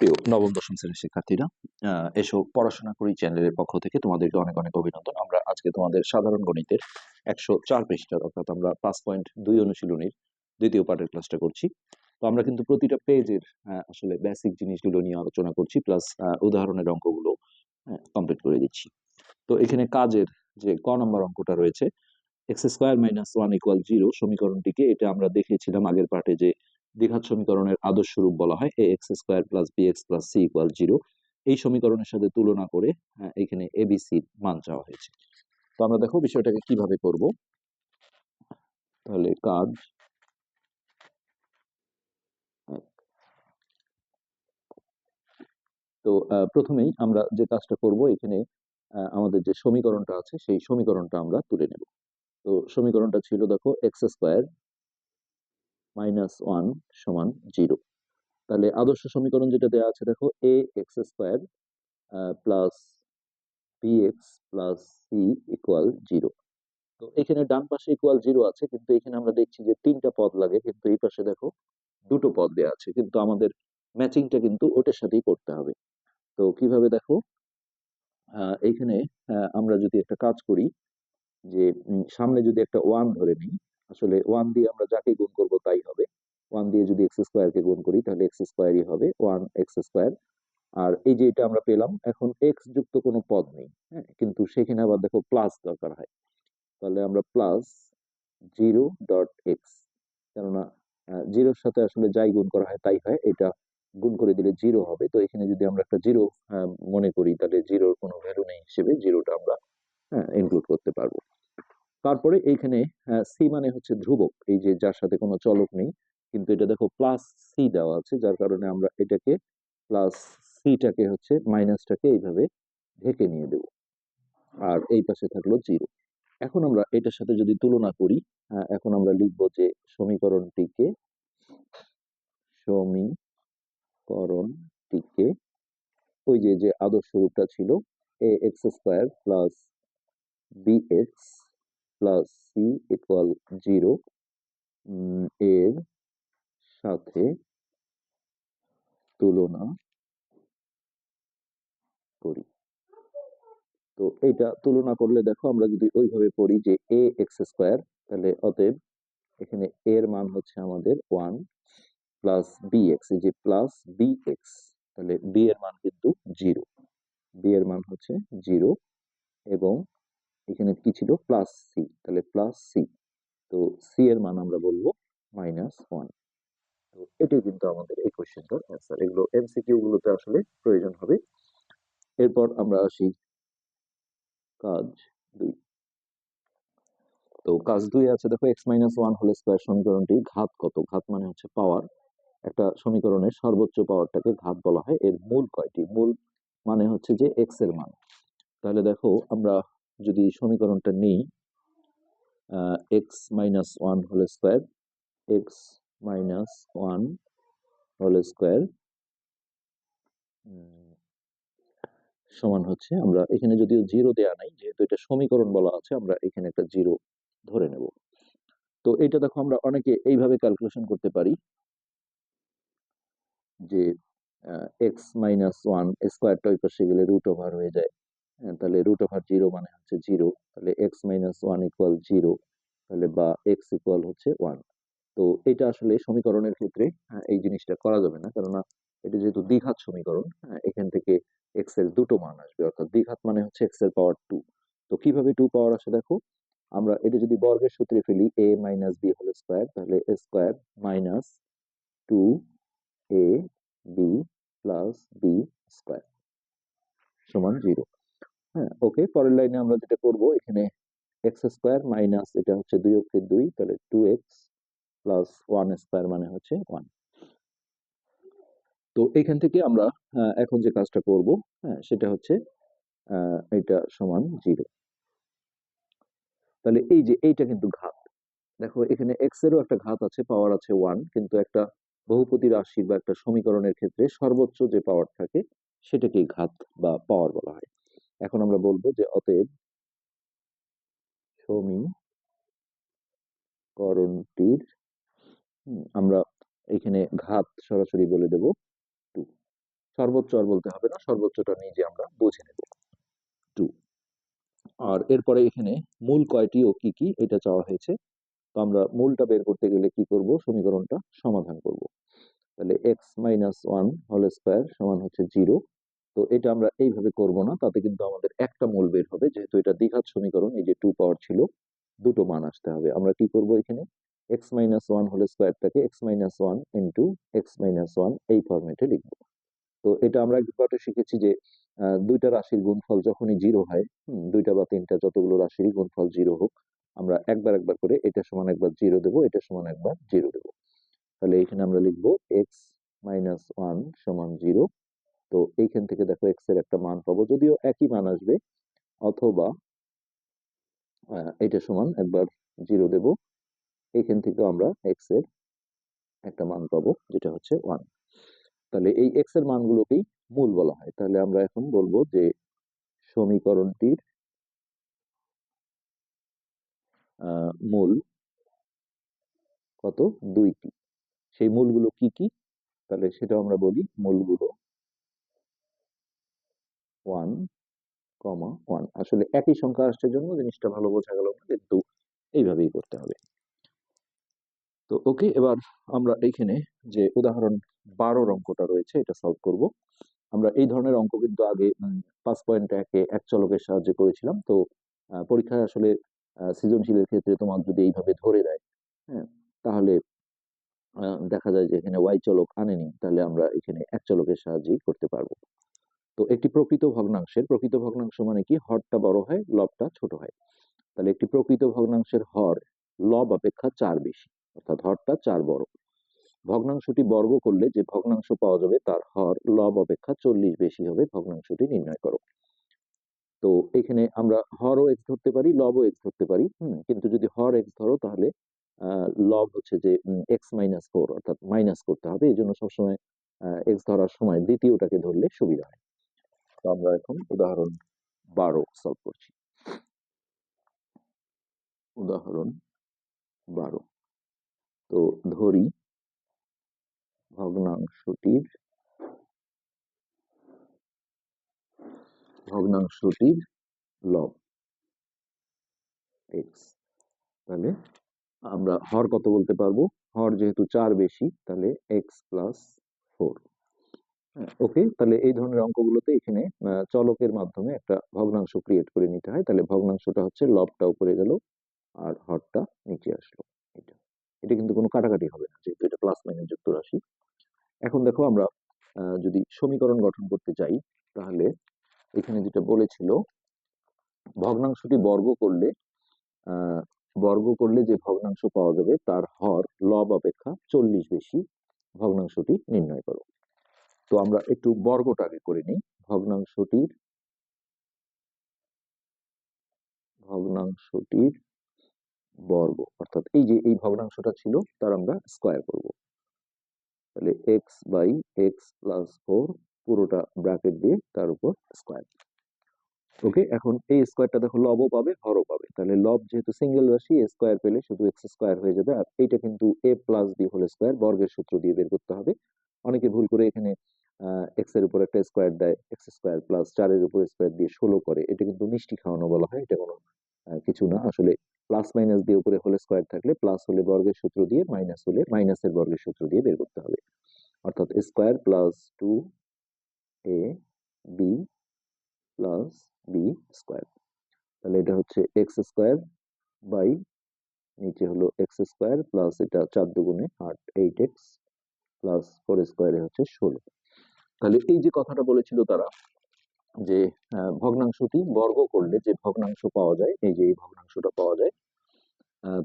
প্রিয় নবম, দশম শ্রেণির শিক্ষার্থীরা এসো পড়াশোনা করি চ্যানেলের পক্ষ থেকে তোমাদেরকে অনেক অনেক অভিনন্দন। আমরা আজকে তোমাদের সাধারণ গণিতের একশো চার পৃষ্ঠার অর্থাৎ আমরা পাঁচ পয়েন্ট দুই অনুশীলনীর দ্বিতীয় পার্টের ক্লাসটা করছি। তো আমরা কিন্তু প্রতিটা পেজের আসলে বেসিক জিনিসগুলো নিয়ে আলোচনা করছি প্লাস উদাহরণের অঙ্কগুলো কমপ্লিট করে দিচ্ছি। তো এখানে কাজের যে ক নম্বর অঙ্কটা রয়েছে X square minus one equal zero সমীকরণটিকে এটা আমরা দেখেছিলাম আগের পার্টে যে দ্বিঘাত সমীকরণের আদর্শ রূপ বলা হয় A X square plus B X plus C equal zero এই সমীকরণের সাথে তুলনা করে আহ, এখানে এবিসির মান চাওয়া হয়েছে। তো আমরা দেখো বিষয়টাকে কীভাবে করব। তাহলে কাজ তো প্রথমেই আমরা যে কাজটা করব এখানে আমাদের যে সমীকরণটা আছে সেই সমীকরণটা আমরা তুলে নেব। তো সমীকরণটা ছিল দেখো এক্স স্কোয়ার মাইনাস ওয়ান সমান জিরো তাহলে আদর্শ সমীকরণ যেটা দেওয়া আছে দেখো A X square plus B X plus C equal zero তো এখানে ডান পাশে ইকুয়াল জিরো আছে কিন্তু এখানে আমরা দেখছি যে তিনটা পদ লাগে কিন্তু এই পাশে দেখো দুটো পদ দেওয়া আছে। কিন্তু আমাদের ম্যাচিংটা কিন্তু ওটার সাথেই করতে হবে। তো কীভাবে দেখো আহ, আমরা যদি একটা কাজ করি যে সামনে যদি একটা ওয়ান ধরে নিই আসলে ওয়ান দিয়ে আমরা যাকে গুণ করব তাই হবে। ওয়ান দিয়ে যদি এক্স স্কোয়ারকে গুণ করি, তাহলে এক্স স্কোয়ারই হবে ওয়ান এক্স স্কোয়ার আর এই যে এটা আমরা পেলাম, এখন এক্স যুক্ত কোনো পদ নেই হ্যাঁ? কিন্তু সেখানে আবার দেখো প্লাস দরকার হয়। তাহলে আমরা প্লাস জিরো ডট এক্স কেননা জিরোর সাথে আসলে যাই গুণ করা হয় তাই হয়, এটা গুণ করে দিলে জিরো হবে। তো এখানে যদি আমরা একটা জিরো মনে করি, তাহলে জিরোর কোনো ভ্যালু নেই হিসেবে জিরোটা আমরা হ্যাঁ ইনক্লুড করতে পারব। তারপরে এইখানে সি মানে হচ্ছে ধ্রুবক, এই যে যার সাথে কোনো চলক নেই, কিন্তু এটা দেখো প্লাস সি দেওয়া আছে, যার কারণে আমরা এটাকে প্লাস সিটাকে হচ্ছে মাইনাসটাকে এইভাবে ঢেকে নিয়ে দেব। আর এই পাশে থাকল জিরো এখন আমরা এটার সাথে যদি তুলনা করি এখন আমরা লিখব যে সমীকরণটিকে সমীকরণটিকে, ওই যে যে আদর্শ রূপটা ছিল A X square plus B X plus C equal zero এর সাথে তুলনা করি। তো এইটা তুলনা করলে দেখো আমরা যদি ওইভাবে পড়ি যে এ এক্স স্কোয়ার তাহলে অতএব এখানে এর মান হচ্ছে আমাদের ওয়ান প্লাস বি এক্স এই যে প্লাস বি এক্স তাহলে বি এর মান কিন্তু জিরো বি এর মান হচ্ছে জিরো এবং এখানে কি ছিল? প্লাস সি তাহলে প্লাস সি তো সি এর মান আমরা বলব মাইনাস ওয়ান তো এটাই কিন্তু আমাদের এই কোশ্চেনটার অ্যান্সার এগুলো এমসিকিউ গুলোতে আসলে প্রয়োজন হবে। এরপর আমরা আসি কাজ দুই। তো কাজ দুই আছে, দেখো x minus one whole square সমীকরণটি ঘাত কত? ঘাত মানে হচ্ছে পাওয়ার একটা সমীকরণের সর্বোচ্চ পাওয়ারটাকে ঘাত বলা হয়। এর মূল কয়টি? মূল মানে হচ্ছে যে এক্সের মান। তাহলে দেখো আমরা যদি সমীকরণটা নিই x minus one whole square x minus one whole square সমান হচ্ছে আমরা এখানে যদিও জিরো দেয়া নাই, যেহেতু এটা সমীকরণ বলা আছে, আমরা এখানে একটা জিরো ধরে নেব। তো এটা দেখো আমরা অনেকে এইভাবে ক্যালকুলেশন করতে পারি যে এক্স মাইনাস ওয়ান স্কোয়ারটা ওই পাশে গেলে রুট ওভার হয়ে যায়। হ্যাঁ, তাহলে রুট ওভার জিরো মানে হচ্ছে জিরো তাহলে x minus one equal zero তাহলে বা এক্স ইকুয়াল হচ্ছে ওয়ান তো এটা আসলে সমীকরণের ক্ষেত্রে হ্যাঁ, এই জিনিসটা করা যাবে না কেননা এটা যেহেতু দ্বিঘাত সমীকরণ হ্যাঁ, এখান থেকে এক্সের দুটো মান আসবে অর্থাৎ দ্বিঘাত মানে হচ্ছে এক্সের পাওয়ার টু তো কীভাবে টু পাওয়ার আসে দেখো আমরা এটা যদি বর্গের সূত্রে ফেলি a minus b whole square তাহলে a square minus two a b plus b square সমান জিরো হ্যাঁ। ওকে পরের লাইনে আমরা যেটা করব, এখানে এক্স স্কোয়ার মাইনাস এটা হচ্ছে দুই অক্ষের দুই, তাহলে two x plus one square মানে হচ্ছে ওয়ান তো এখান থেকে আমরা এখন যে কাজটা করব হ্যাঁ সেটা হচ্ছে এটা সমান জিরো তাহলে এই যে এইটা কিন্তু ঘাত। দেখো, এখানে এক্স এরও একটা ঘাত আছে পাওয়ার আছে ওয়ান কিন্তু একটা বহুপতি রাশি বা একটা সমীকরণের ক্ষেত্রে সর্বোচ্চ যে পাওয়ার থাকে, সেটাকেই ঘাত বা পাওয়ার বলা হয়। এখন আমরা বলব যে, অতএব সমীকরণটির আমরা এখানে ঘাত সরাসরি বলে দেব টু। সর্বোচ্চ আর বলতে হবে না, সর্বোচ্চটা নিজে আমরা বুঝে নেব। টু। আর এরপরে এখানে মূল কয়টি ও কি কি, এটা চাওয়া হয়েছে। তো আমরা মূলটা বের করতে গেলে কি করব? সমীকরণটা সমাধান করব। তাহলে x minus one whole square সমান হচ্ছে জিরো তো এটা আমরা এইভাবে করব না। তাতে কিন্তু আমাদের একটা মূল বের হবে। যেহেতু এটা দ্বিঘাত সমীকরণ, এই যে টু পাওয়ার ছিল, দুটো মান আসতে হবে। আমরা কি করব এখানে? X minus one whole স্কোয়ারটাকে x minus one into x minus one এই ফর্মেটে লিখব। তো এটা আমরা একটু শিখেছি যে দুইটা রাশির গুণফল যখনই জিরো হয় দুইটা বা তিনটা যতগুলো রাশির গুণফল জিরো হোক, আমরা একবার একবার করে এটা সমান একবার জিরো দেবো, এটা সমান একবার জিরো দেবো। তাহলে এখানে আমরা লিখব এক্স মাইনাস ওয়ান সমান জিরো তো এইখান থেকে দেখো এক্সের একটা মান পাবো, যদিও একই মান আসবে, অথবা এটা সমান একবার জিরো দেব, এইখান থেকে আমরা এক্সের একটা মান পাবো, যেটা হচ্ছে ওয়ান তাহলে এই এক্সের মানগুলোকেই মূল বলা হয়। তাহলে আমরা এখন বলব যে সমীকরণটির মূল কত? দুইটি। সেই মূলগুলো কি কি? তাহলে সেটা আমরা বলি মূলগুলো ওয়ান কমা ওয়ান আসলে একই সংখ্যা আসছে জন্য জিনিসটা ভালো বোঝা গেল না, কিন্তু এইভাবেই করতে হবে। তো ওকে এবার আমরা এইখানে যে উদাহরণ বারোর অঙ্কটা রয়েছে, এটা সলভ করব। আমরা এই ধরনের অঙ্ক কিন্তু আগে পাঁচ পয়েন্ট একে এক চলকের সাহায্যে করেছিলাম। তো পরীক্ষায় আসলে সৃজনশীলের ক্ষেত্রে তোমার যদি এইভাবে ধরে দেয় হ্যাঁ তাহলে দেখা যায় যে এখানে ওয়াই চলক আনেনি, তাহলে আমরা এখানে এক চলকের সাহায্যেই করতে পারব। তো একটি প্রকৃত ভগ্নাংশের, প্রকৃত ভগ্নাংশ মানে কি? হরটা বড় হয়, লবটা ছোট হয়। তাহলে একটি প্রকৃত ভগ্নাংশের হর, লব অপেক্ষা চার বেশি, অর্থাৎ হরটা চার বড়। ভগ্নাংশটি বর্গ করলে যে ভগ্নাংশ পাওয়া যাবে তার হর, লব অপেক্ষা চল্লিশ বেশি হবে, ভগ্নাংশটি নির্ণয় করো। তো এখানে আমরা হরও এক্স ধরতে পারি, লবও এক্স ধরতে পারি, হুম? কিন্তু যদি হর এক্স ধরো তাহলে লব হচ্ছে যে এক্স মাইনাস ফোর অর্থাৎ মাইনাস করতে হবে। এই জন্য সবসময় এক্স ধরার সময় দ্বিতীয়টাকে ধরলে সুবিধা হয়। তো আমরা এখন উদাহরণ বারো সলভ করছি। উদাহরণ বারো। তো ধরি ভগ্নাংশটির ভগ্নাংশটির লব এক্স তাহলে আমরা হর কত বলতে পারব? হর যেহেতু চার বেশি, তাহলে এক্স প্লাস ফোর ওকে, তাহলে এই ধরনের অঙ্কগুলোতে এখানে চলকের মাধ্যমে একটা ভগ্নাংশ ক্রিয়েট করে নিতে হয়। তাহলে ভগ্নাংশটা হচ্ছে লবটা উপরে গেল আর হরটা নিচে আসলো। এটা এটা কিন্তু কোনো কাটাকাটি হবে না, যেহেতু এটা প্লাস মাইনাস যুক্ত রাশি এখন দেখো আমরা যদি সমীকরণ গঠন করতে চাই, তাহলে এখানে যেটা বলেছিল, ভগ্নাংশটি বর্গ করলে বর্গ করলে যে ভগ্নাংশ পাওয়া যাবে, তার হর লব অপেক্ষা চল্লিশ বেশি ভগ্নাংশটি নির্ণয় করো। তো আমরা একটু বর্গটা আগে করে নিই। ভগ্নাংশটির ভগ্নাংশটির বর্গ। অর্থাৎ এই যে এই ভগ্নাংশটা ছিল, তার আমরা স্কোয়ার করব। তাহলে x by x plus four পুরোটা ব্র্যাকেট দিয়ে তার উপর স্কোয়ার। ওকে, এখন এই স্কোয়ারটা দেখো লবও পাবে, হরও পাবে। তাহলে লব যেহেতু সিঙ্গেল রাশি স্কোয়ার পেলে শুধু এক্স স্কোয়ার হয়ে যাবে। আর এইটা কিন্তু a plus b whole square বর্গের সূত্র দিয়ে বের করতে হবে। অনেকে ভুল করে এখানে এক্সের উপর একটা স্কোয়ার দেয় এক্স স্কোয়ার প্লাস চারের উপর স্কোয়ার দিয়ে ষোলো করে, এটা কিন্তু মিষ্টি খাওয়ানো বলা হয়, এটা কোনো কিছু না। আসলে প্লাস মাইনাস দিয়ে উপরে হলে স্কোয়ার থাকলে প্লাস হলে বর্গের সূত্র দিয়ে মাইনাস হলে মাইনাসের বর্গের সূত্র দিয়ে বের করতে হবে। অর্থাৎ square plus two a b plus b square তাহলে এটা হচ্ছে এক্স স্কোয়ার বাই নিচে হলো এক্স স্কোয়ার প্লাস এটা চার দুগুণে আট এইট এক্স প্লাস ফোর স্কোয়ারে হচ্ছে ষোলো। তাহলে এই যে কথাটা বলেছিল তারা যে ভগ্নাংশটি বর্গ করলে যে ভগ্নাংশ পাওয়া যায়, এই যে এই ভগ্নাংশটা পাওয়া যায়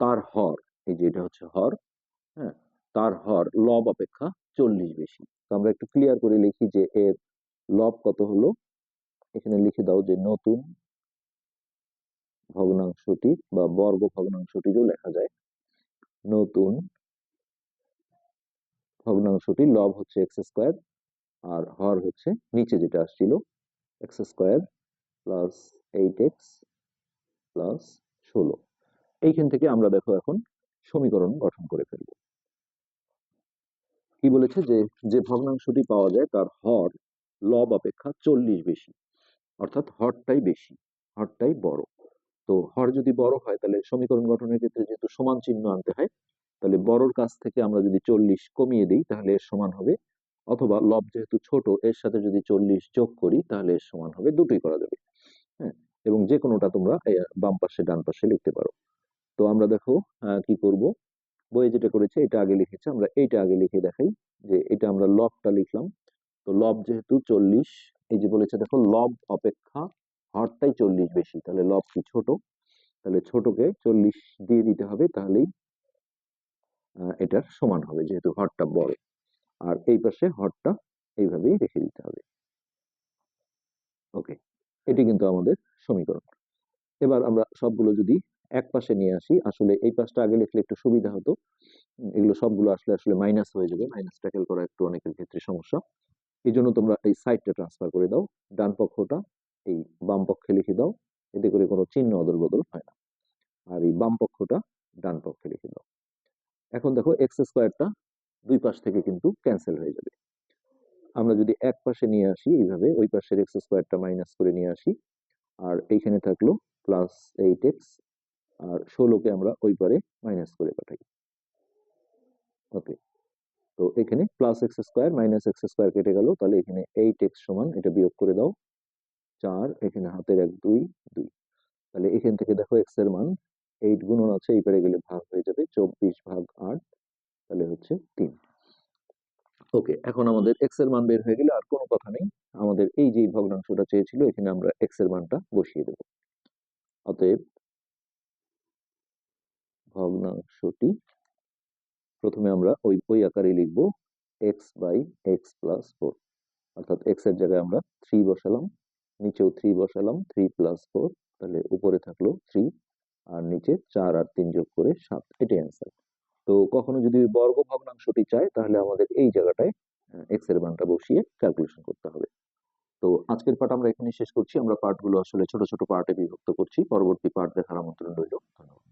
তার হর, এই যে এটা হচ্ছে হর হ্যাঁ তার হর লব অপেক্ষা চল্লিশ বেশি। তো আমরা একটু ক্লিয়ার করে লিখি যে এর লব কত হলো? এখানে লিখে দাও যে নতুন ভগ্নাংশটি বা বর্গ ভগ্নাংশটিরও লেখা যায়। নতুন ভগ্নাংশটি লব হচ্ছে এক্স স্কোয়ার আর হর হচ্ছে নিচে যেটা আসছিল x square plus eight x plus ষোলো। এইখান থেকে আমরা দেখো এখন সমীকরণ গঠন করে ফেলব। কি বলেছে যে যে ভগ্নাংশটি পাওয়া যায় তার হর লব অপেক্ষা চল্লিশ বেশি, অর্থাৎ হরটাই বেশি, হরটাই বড়। তো হর যদি বড় হয় তাহলে সমীকরণ গঠনের ক্ষেত্রে যেহেতু সমান চিহ্ন আনতে হয়, তাহলে বড়র কাছ থেকে আমরা যদি চল্লিশ কমিয়ে দিই তাহলে এর সমান হবে অথবা লব যেহেতু ছোট, এর সাথে যদি চল্লিশ যোগ করি, তাহলে এর সমান হবে দুটোই করা যাবে। হ্যাঁ? এবং যে কোনোটা তোমরা বাম পাশে, ডান পাশে লিখতে পারো। তো আমরা দেখো কি করব? বইয়ে যেটা করেছে, এটা আগে লিখেছে। আমরা এইটা আগে লিখে দেখাই যে এটা আমরা লবটা লিখলাম। তো লব যেহেতু চল্লিশ, এই যে বলেছে, দেখো লব অপেক্ষা হরটাই চল্লিশ বেশি। তাহলে লব কি ছোট? তাহলে ছোটকে চল্লিশ দিয়ে দিতে হবে, তাহলেই এটার সমান হবে, যেহেতু হরটা বড়। আর এই পাশে হরটা এইভাবেই রেখে দিতে হবে। ওকে, এটি কিন্তু আমাদের সমীকরণ। এবার আমরা সবগুলো যদি এক পাশে নিয়ে আসি, আসলে এই পাশটা আগে লিখলে একটু সুবিধা হতো। এগুলো সবগুলো আসলে আসলে মাইনাস হয়ে যাবে। মাইনাস ট্যাকেল করা একটু অনেকের ক্ষেত্রে সমস্যা। এই জন্য তোমরা এই সাইডটা ট্রান্সফার করে দাও। ডান পক্ষটা এই বাম পক্ষে লিখে দাও। এতে করে কোনো চিহ্ন অদল বদল হয় না। আর এই বাম পক্ষটা ডান পক্ষে লিখে দাও। এখন দেখো এক্স স্কোয়ারটা দুই পাশ থেকে কিন্তু ক্যান্সেল হয়ে যাবে। আমরা যদি এক পাশে নিয়ে আসি এইভাবে, ওই পাশের এক্স স্কোয়ারটা মাইনাস করে নিয়ে আসি, আর এইখানে থাকল প্লাস এইট এক্স আর ষোলোকে আমরা ওই পারে মাইনাস করে পাঠাই। ওকে তো এখানে plus x square minus x square কেটে গেল, তাহলে এখানে এইট এক্স সমান এটা বিয়োগ করে দাও, চার, এখানে হাতের এক, দুই দুই। তাহলে এখান থেকে দেখো এক্সের মান এইট গুণন আছে, এই পারে গেলে ভাগ হয়ে যাবে, চব্বিশ ভাগ আট তাহলে হচ্ছে তিন। ওকে এখন আমাদের এক্সের মান বের হয়ে গেলে আর কোনো কথা নেই। আমাদের এই যে ভগ্নাংশটা চেয়েছিল এখানে আমরা এক্সের মানটা বসিয়ে দেব। অতএব ভগ্নাংশটি প্রথমে আমরা ওই ওই আকারে লিখব x by x plus four অর্থাৎ এক্সের জায়গায় আমরা থ্রি বসালাম নিচেও থ্রি বসালাম থ্রি প্লাস ফোর তাহলে উপরে থাকল থ্রি আর নিচে চার আর তিন যোগ করে সাত। এটাই অ্যান্সার তো কখনো যদি বর্গ ভগ্নাংশটি চায়, তাহলে আমাদের এই জায়গাটায় এক্সের মানটা বসিয়ে ক্যালকুলেশন করতে হবে। তো আজকের পাঠ আমরা এখানে শেষ করছি। আমরা পাঠগুলো আসলে ছোট ছোট পার্টে বিভক্ত করছি। পরবর্তী পাঠ দেখার আমন্ত্রণ রইল। ধন্যবাদ।